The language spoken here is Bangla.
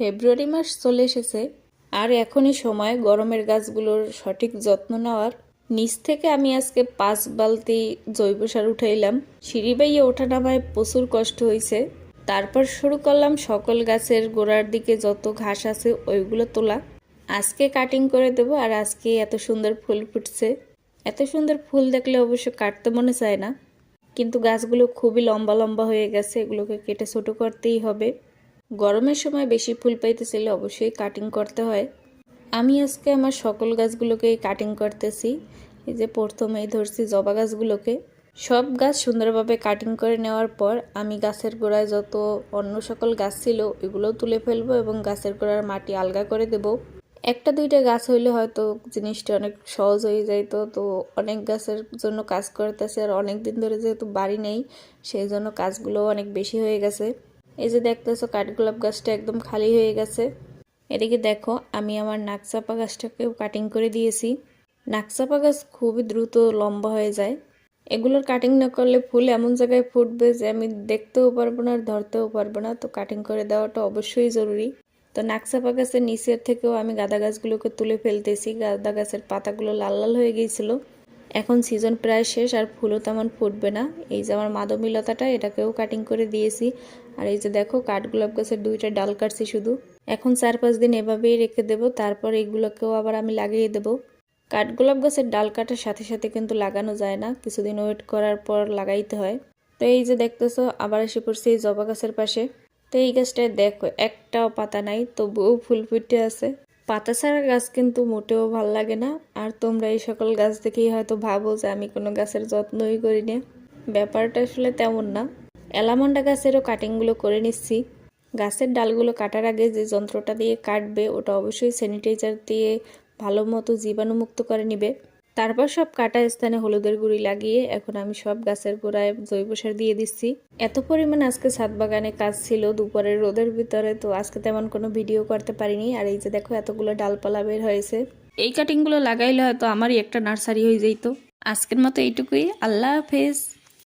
ফেব্রুয়ারি মাস চলে এসেছে। আর এখনই সময় গরমের গাছগুলোর সঠিক যত্ন নেওয়ার। নিচ থেকে আমি আজকে পাঁচ বালতি জৈব সার উঠাইলাম। সিঁড়ি বাইয়ে ওঠা নামায় প্রচুর কষ্ট হয়েছে তারপর শুরু করলাম সকল গাছের গোড়ার দিকে যত ঘাস আছে ওইগুলো তোলা। আজকে কাটিং করে দেবো আর আজকে এত সুন্দর ফুল ফুটছে। এত সুন্দর ফুল দেখলে অবশ্য কাটতে মনে চায় না। কিন্তু গাছগুলো খুবই লম্বা লম্বা হয়ে গেছে, এগুলোকে কেটে ছোটো করতেই হবে। গরমের সময় বেশি ফুল পাইতেছিলে, অবশ্যই কাটিং করতে হয়। আমি আজকে আমার সকল গাছগুলোকে কাটিং করতেছি। এই যে প্রথমেই ধরছি জবা গাছগুলোকে। সব গাছ সুন্দরভাবে কাটিং করে নেওয়ার পর আমি গাছের গোড়ায় যত অন্য সকল গাছ ছিল এগুলো তুলে ফেলব এবং গাছের গোড়ার মাটি আলগা করে দেব। একটা দুইটা গাছ হইলে হয়তো জিনিসটা অনেক সহজ হয়ে যাইতো তো অনেক গাছের জন্য কাজ করতেছে আর অনেক দিন ধরে যেহেতু বাড়ি নেই, সেই জন্য কাজগুলো অনেক বেশি হয়ে গেছে। এই যে দেখতেছো কাঠগোলাপ গাছটা একদম খালি হয়ে গেছে। এদিকে দেখো, আমি আমার নাকচাপা গাছটাকেও কাটিং করে দিয়েছি। নাকচাপা গাছ খুবই দ্রুত লম্বা হয়ে যায়। এগুলোর কাটিং না করলে ফুল এমন জায়গায় ফুটবে যে আমি দেখতেও পারব না আর ধরতেও পারব না। তো কাটিং করে দেওয়াটা অবশ্যই জরুরি। তো নাকচাপা গাছের নিচের থেকেও আমি গাঁদা গাছগুলোকে তুলে ফেলতেছি। গাঁদা গাছের পাতাগুলো লাল লাল হয়ে গিয়েছিল। এখন সিজন প্রায় শেষ আর ফুলও তেমন ফুটবে না। এই যে আমার মাদমিলতাটা, এটাকেও কাটিং করে দিয়েছি। আর এই যে দেখো কাঠগোলাপ গাছের দুইটা ডাল কাটছি শুধু। এখন চার পাঁচ দিন এভাবেই রেখে দেবো, তারপর এগুলোকেও আবার আমি লাগিয়ে দেবো। কাঠগোলাপ গাছের ডাল কাটার সাথে সাথে কিন্তু লাগানো যায় না, কিছুদিন ওয়েট করার পর লাগাইতে হয়। তো এই যে দেখতেছো, আবার এসে পড়ছে এই জবা গাছের পাশে। তো এই গাছটায় দেখো, একটাও পাতা নাই, তবুও ফুল ফুটে আছে। পাতা ছাড়া গাছ কিন্তু মোটেও ভালো লাগে না। আর তোমরা এই সকল গাছ দেখেই হয়তো ভাবো যে আমি কোনো গাছের যত্নই করি না। ব্যাপারটা আসলে তেমন না। এলামন্ডা গাছেরও কাটিংগুলো করে নিচ্ছি। গাছের ডালগুলো কাটার আগে যে যন্ত্রটা দিয়ে কাটবে, ওটা অবশ্যই স্যানিটাইজার দিয়ে ভালো মতো জীবাণুমুক্ত করে নিবে। তারপর সব কাটা স্থানে হলুদের গুঁড়ি লাগিয়ে এখন আমি সব গাছের গোড়ায় জৈব সার দিয়ে দিচ্ছি। এত পরিমাণ আজকে ছাদ বাগানে কাজ ছিল দুপুরের রোদের ভিতরে, তো আজকে তেমন কোনো ভিডিও করতে পারিনি। আর এই যে দেখো এতগুলো ডালপালা বের হয়েছে। এই কাটিংগুলো লাগাইলে হয়তো আমারই একটা নার্সারি হয়ে যেত। আজকের মতো এইটুকুই। আল্লাহ হাফেজ।